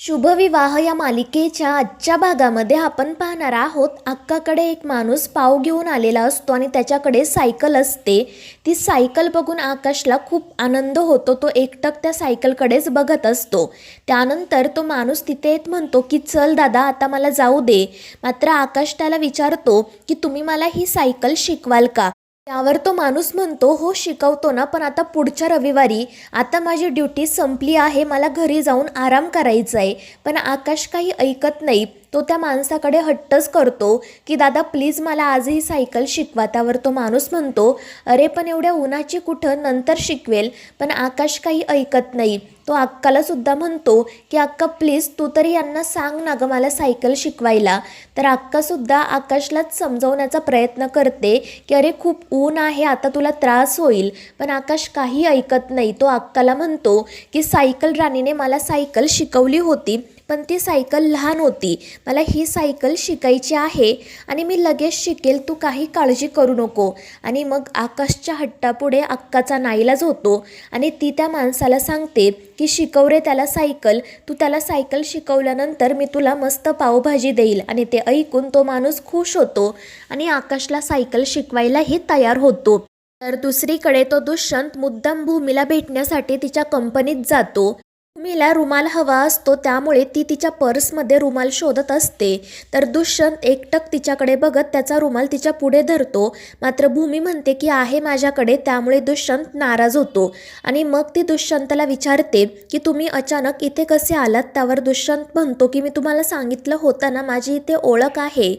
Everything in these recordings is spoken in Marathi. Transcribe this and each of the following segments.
शुभविवाह या मालिकेच्या आजच्या भागामध्ये आपण पाहणार आहोत. अक्काकडे एक माणूस पाव घेऊन आलेला असतो आणि त्याच्याकडे सायकल असते. ती सायकल बघून आकाशला खूप आनंद होतो. तो एकटक त्या सायकलकडेच बघत असतो. त्यानंतर तो माणूस तिथे येत म्हणतो की चल दादा आता मला जाऊ दे. मात्र आकाश त्याला विचारतो की तुम्ही मला ही सायकल शिकवाल का? त्यावर तो माणूस म्हणतो हो शिकवतो ना पण आता पुढच्या रविवारी आता माझी ड्युटी संपली आहे मला घरी जाऊन आराम करायचा आहे पण आकाश काही ऐकत नाही तो त्या माणसाकडे हट्टच करतो की दादा प्लीज मला आजही सायकल शिकवा. त्यावर तो माणूस म्हणतो अरे पण एवढ्या उन्हाची कुठं? नंतर शिकवेल. पण आकाश काही ऐकत नाही. तो अक्काला सुद्धा म्हणतो की अक्का प्लीज तू तरी यांना सांग ना गं मला सायकल शिकवायला. तर अक्कासुद्धा आकाशलाच समजवण्याचा प्रयत्न करते की अरे खूप ऊन आहे आता तुला त्रास होईल. पण आकाश काही ऐकत नाही. तो अक्काला म्हणतो की सायकल राणीने मला सायकल शिकवली होती पण ती सायकल लहान होती. मला ही सायकल शिकायची आहे आणि मी लगेच शिकेल तू काही काळजी करू नको. आणि मग आकाशच्या हट्टापुढे अक्काचा नाईलाज होतो आणि ती त्या माणसाला सांगते की शिकव रे त्याला सायकल. तू त्याला सायकल शिकवल्यानंतर मी तुला मस्त पावभाजी देईल. आणि ते ऐकून तो माणूस खुश होतो आणि आकाशला सायकल शिकवायलाही तयार होतो. तर दुसरीकडे तो दुष्यंत मुद्दाम भूमीला भेटण्यासाठी तिच्या कंपनीत जातो. भूमीला रुमाल हवा असतो त्यामुळे ती तिच्या पर्समध्ये रुमाल शोधत असते. तर दुष्यंत एकटक तिच्याकडे बघत त्याचा रुमाल तिच्या पुढे धरतो. मात्र भूमी म्हणते की आहे माझ्याकडे त्यामुळे दुष्यंत नाराज होतो. आणि मग ती दुष्यंतला विचारते की तुम्ही अचानक इथे कसे आलात? त्यावर दुष्यंत म्हणतो की मी तुम्हाला सांगितलं होतं ना माझी इथे ओळख आहे.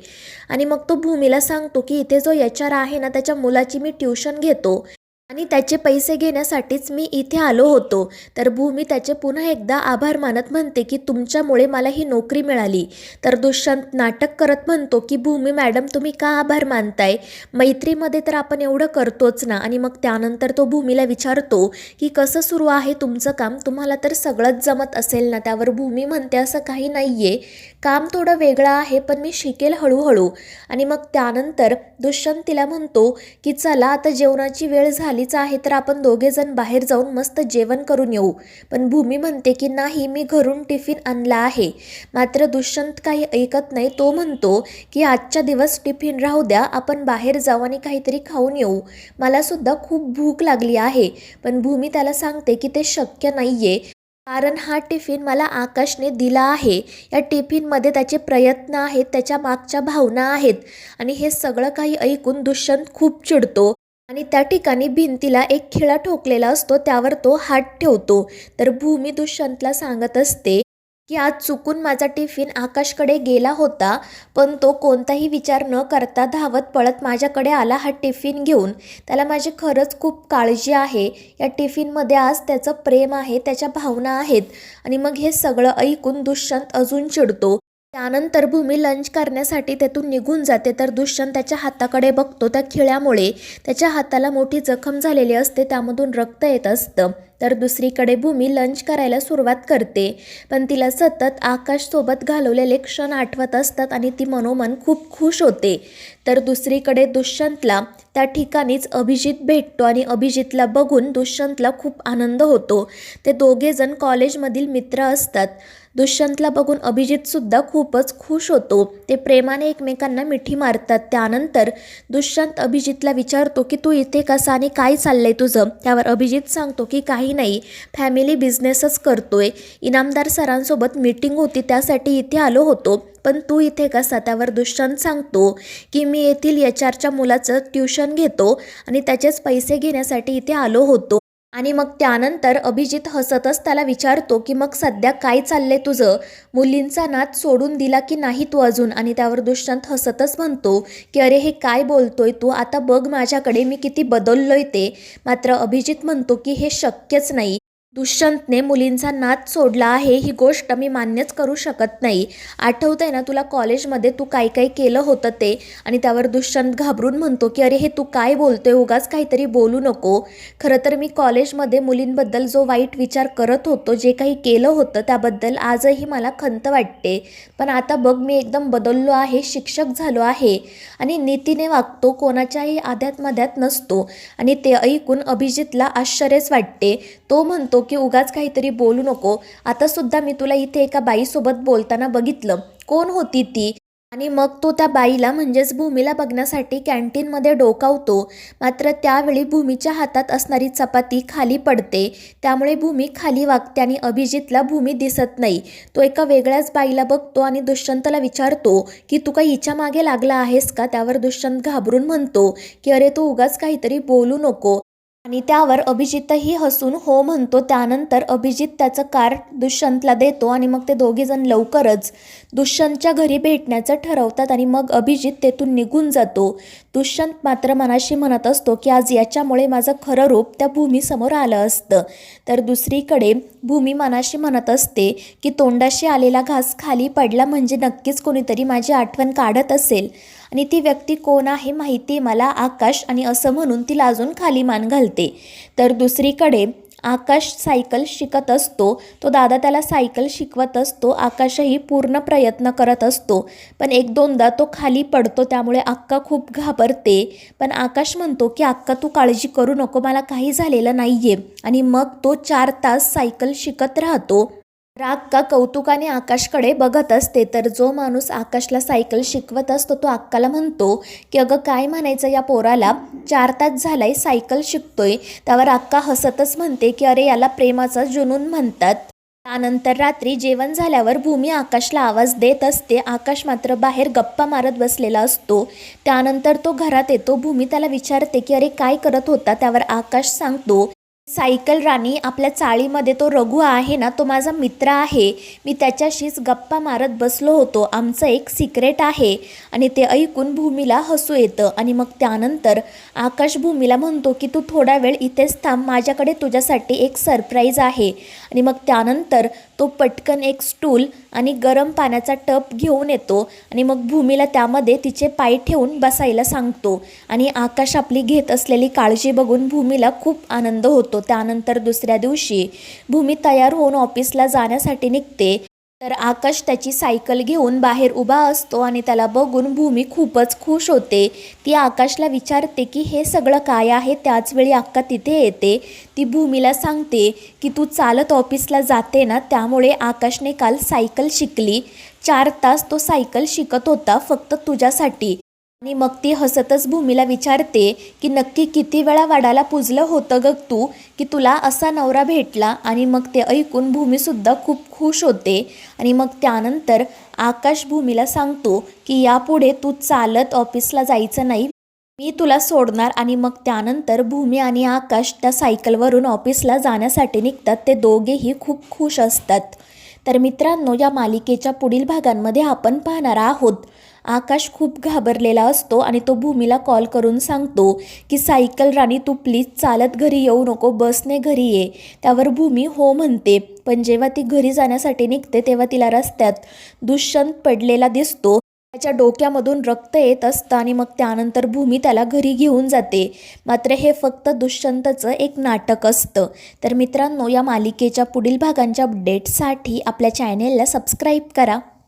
आणि मग तो भूमीला सांगतो की इथे जो एच आर आहे ना त्याच्या मुलाची मी ट्युशन घेतो. आणि त्याचे पैसे घेण्यासाठीच मी इथे आलो होतो. तर भूमी त्याचे पुन्हा एकदा आभार मानत म्हणते की तुमच्यामुळे मला ही नोकरी मिळाली. तर दुष्यंत नाटक करत म्हणतो की भूमी मॅडम तुम्ही का आभार मानताय? मैत्रीमध्ये तर आपण एवढं करतोच ना. आणि मग त्यानंतर तो भूमीला विचारतो की कसं सुरू आहे तुमचं काम? तुम्हाला तर सगळंच जमत असेल ना. त्यावर भूमी म्हणते असं काही नाही आहे काम थोडं वेगळं आहे पण मी शिकेल हळूहळू. आणि मग त्यानंतर दुष्यंत तिला म्हणतो की चला आता जेवणाची वेळ झाली झालीच आहे तर आपण दोघेजण बाहेर जाऊन मस्त जेवण करून येऊ. पण भूमी म्हणते की नाही मी घरून टिफिन आणला आहे. मात्र दुष्यंत काही ऐकत नाही. तो म्हणतो की आजच्या दिवस टिफिन राहू द्या आपण बाहेर जाऊ आणि काहीतरी खाऊन येऊ. मला सुद्धा खूप भूक लागली आहे. पण भूमी त्याला सांगते की ते शक्य नाही आहे कारण हा टिफिन मला आकाशने दिला आहे. या टिफिनमध्ये त्याचे प्रयत्न आहेत त्याच्या मागच्या भावना आहेत. आणि हे सगळं काही ऐकून दुष्यंत खूप चिडतो. आणि त्या ठिकाणी भिंतीला एक खिळा ठोकलेला असतो त्यावर तो हात ठेवतो. तर भूमी दुष्यंतला सांगत असते की आज चुकून माझा टिफिन आकाशकडे गेला होता पण तो कोणताही विचार न करता धावत पळत माझ्याकडे आला हा टिफिन घेऊन. त्याला माझी खरंच खूप काळजी आहे. या टिफिनमध्ये आज त्याचं प्रेम आहे त्याच्या भावना आहेत. आणि मग हे सगळं ऐकून दुष्यंत अजून चिडतो. त्यानंतर भूमी लंच करण्यासाठी तेथून निघून जाते. तर दुष्यंत त्याच्या हाताकडे बघतो. त्या खिळ्यामुळे त्याच्या हाताला मोठी जखम झालेली असते. त्यामधून रक्त येत असतं. तर दुसरीकडे भूमी लंच करायला सुरुवात करते. पण तिला सतत आकाशसोबत घालवलेले क्षण आठवत असतात आणि ती मनोमन खूप खुश होते. तर दुसरीकडे दुष्यंतला त्या ठिकाणीच अभिजित भेटतो आणि अभिजितला बघून दुष्यंतला खूप आनंद होतो. ते दोघेजण कॉलेजमधील मित्र असतात. दुष्यंतला बघून अभिजितसुद्धा खूपच खुश होतो. ते प्रेमाने एकमेकांना मिठी मारतात. त्यानंतर दुष्यंत अभिजितला विचारतो की तू इथे कसा आणि काय चाललंय तुझं? त्यावर अभिजित सांगतो की काही नाही. फॅमिली बिझनेसच करतोय. इनामदार सरांसोबत मीटिंग होती. त्यासाठी इथे आलो होतो. पण तू इथे कसा? त्यावर दुष्यंत सांगतो की मी येथील एच आरच्या मुलाचं ट्युशन घेतो आणि त्याचेच पैसे घेण्यासाठी इथे आलो होतो. आणि मग त्यानंतर अभिजित हसतच त्याला विचारतो की मग सध्या काय चाललंय तुझं? मुलींचा नाद सोडून दिला की नाही तू अजून? आणि त्यावर दुष्यंत हसतच म्हणतो की अरे हे काय बोलतोय तू? आता बघ माझ्याकडे मी किती बदललोय ते. मात्र अभिजित म्हणतो की हे शक्यच नाही. दुष्यंतने मुलींचा नाद सोडला आहे ही गोष्ट मी मान्यच करू शकत नाही. आठवतंय ना तुला कॉलेजमध्ये तू काय काय केलं होतं ते? आणि त्यावर दुष्यंत घाबरून म्हणतो की अरे हे तू काय बोलतोय? उगाच काहीतरी बोलू नको. खरं तर मी कॉलेजमध्ये मुलींबद्दल जो वाईट विचार करत होतो जे काही केलं होतं त्याबद्दल आजही मला खंत वाटते. पण आता बघ मी एकदम बदललो आहे शिक्षक झालो आहे. आणि नीतीने वागतो कोणाच्याही आध्यात मध्यात नसतो. आणि ते ऐकून अभिजितला आश्चर्यच वाटते. तो म्हणतो की उगाच काहीतरी बोलू नको. आता सुद्धा मी तुला इथे एका बाईसोबत बोलताना बघितलं. कोण होती ती? आणि मग तो त्या बाईला म्हणजेच भूमीला बघण्यासाठी कॅन्टीनमध्ये डोकावतो. मात्र त्यावेळी भूमीच्या हातात असणारी चपाती खाली पडते. त्यामुळे भूमी खाली वागते आणि अभिजितला भूमी दिसत नाही. तो एका वेगळ्याच बाईला बघतो आणि दुष्यंतला विचारतो की तू काही हिच्या मागे लागला आहेस का? त्यावर दुष्यंत घाबरून म्हणतो की अरे तू उगाच काहीतरी बोलू नको. आणि त्यावर अभिजितही हसून हो म्हणतो. त्यानंतर अभिजित त्याचं कार दुष्यंतला देतो आणि मग ते दोघेजण लवकरच दुष्यंतच्या घरी भेटण्याचं ठरवतात आणि मग अभिजित तेथून निघून जातो. दुष्यंत मात्र मनाशी म्हणत असतो की आज याच्यामुळे माझं खरं रूप त्या भूमीसमोर आलं असतं तर दुसरीकडे भूमी मनाशी म्हणत असते की तोंडाशी आलेला घास खाली पडला म्हणजे नक्कीच कोणीतरी माझी आठवण काढत असेल. आणि ती व्यक्ती कोण आहे माहिती मला आकाश आणि असं म्हणून तिला अजून खाली मान घालते. तर दुसरीकडे आकाश सायकल शिकत असतो. तो दादा त्याला सायकल शिकवत असतो. आकाशही पूर्ण प्रयत्न करत असतो. पण एक दोनदा तो खाली पडतो. त्यामुळे अक्का खूप घाबरते. पण आकाश म्हणतो की अक्का तू काळजी करू नको. मला काही झालेलं नाही आहे आणि मग तो चार तास सायकल शिकत राहतो. राक्का कौतुकाने आकाशकडे बघत असते तर जो माणूस आकाशला सायकल शिकवत असतो तो अक्काला म्हणतो की अगं काय म्हणायचं या पोराला? चार तास झालाय सायकल शिकतोय. त्यावर अक्का हसतच म्हणते की अरे याला प्रेमाचा जुनून म्हणतात. त्यानंतर रात्री जेवण झाल्यावर भूमी आकाशला आवाज देत असते. आकाश मात्र बाहेर गप्पा मारत बसलेला असतो. त्यानंतर तो घरात येतो. भूमी त्याला विचारते की अरे काय करत होता? त्यावर आकाश सांगतो सायकल राणी आपल्या चाळीमध्ये तो रघु आहे ना तो माझा मित्र आहे. मी त्याच्याशीच गप्पा मारत बसलो होतो. आमचं एक सिक्रेट आहे. आणि ते ऐकून भूमीला हसू येतं. आणि मग त्यानंतर आकाश भूमीला म्हणतो की तू थोडा वेळ इथेच थांब. माझ्याकडे तुझ्यासाठी एक सरप्राईज आहे. आणि मग त्यानंतर तो पटकन एक स्टूल आणि गरम पाण्याचा टप घेऊन येतो. आणि मग भूमीला त्यामध्ये तिचे पाय ठेवून बसायला सांगतो. आणि आकाश आपली घेत असलेली काळजी बघून भूमीला खूप आनंद होतो. त्यानंतर दुसऱ्या दिवशी भूमी तयार होऊन ऑफिसला जाण्यासाठी निघते. तर आकाश त्याची सायकल घेऊन बाहेर उभा असतो आणि त्याला बघून भूमी खूपच खुश होते. ती आकाशला विचारते की हे सगळं काय आहे? त्याच वेळी अक्का तिथे येते ती भूमीला सांगते की तू चालत ऑफिसला जाते ना त्यामुळे आकाशने काल सायकल शिकली. चार तास तो सायकल शिकत होता फक्त तुझ्यासाठी. आणि मग ती हसतच भूमीला विचारते की नक्की किती वेळा वाडाला पुजलं होतं ग तू? की तुला असा नवरा भेटला? आणि मग ते ऐकून भूमीसुद्धा खूप खुश होते. आणि मग त्यानंतर आकाश भूमीला सांगतो की यापुढे तू चालत ऑफिसला जायचं नाही. मी तुला सोडणार. आणि मग त्यानंतर भूमी आणि आकाश त्या सायकलवरून ऑफिसला जाण्यासाठी निघतात. ते दोघेही खूप खुश असतात. तर मित्रांनो या मालिकेच्या पुढील भागांमध्ये आपण पाहणार आहोत. आकाश खूप घाबरलेला असतो आणि तो भूमीला कॉल करून सांगतो की सायकल राणी तू प्लीज चालत घरी येऊ नको बसने घरी ये. त्यावर भूमी हो म्हणते. पण जेव्हा ती घरी जाण्यासाठी निघते तेव्हा तिला रस्त्यात दुष्यंत पडलेला दिसतो. त्याच्या डोक्यामधून रक्त येत असतं आणि मग त्यानंतर भूमी त्याला घरी घेऊन जाते. मात्र हे फक्त दुष्यंतचं एक नाटक असतं. तर मित्रांनो या मालिकेच्या पुढील भागांच्या अपडेटसाठी आपल्या चॅनेलला सबस्क्राईब करा.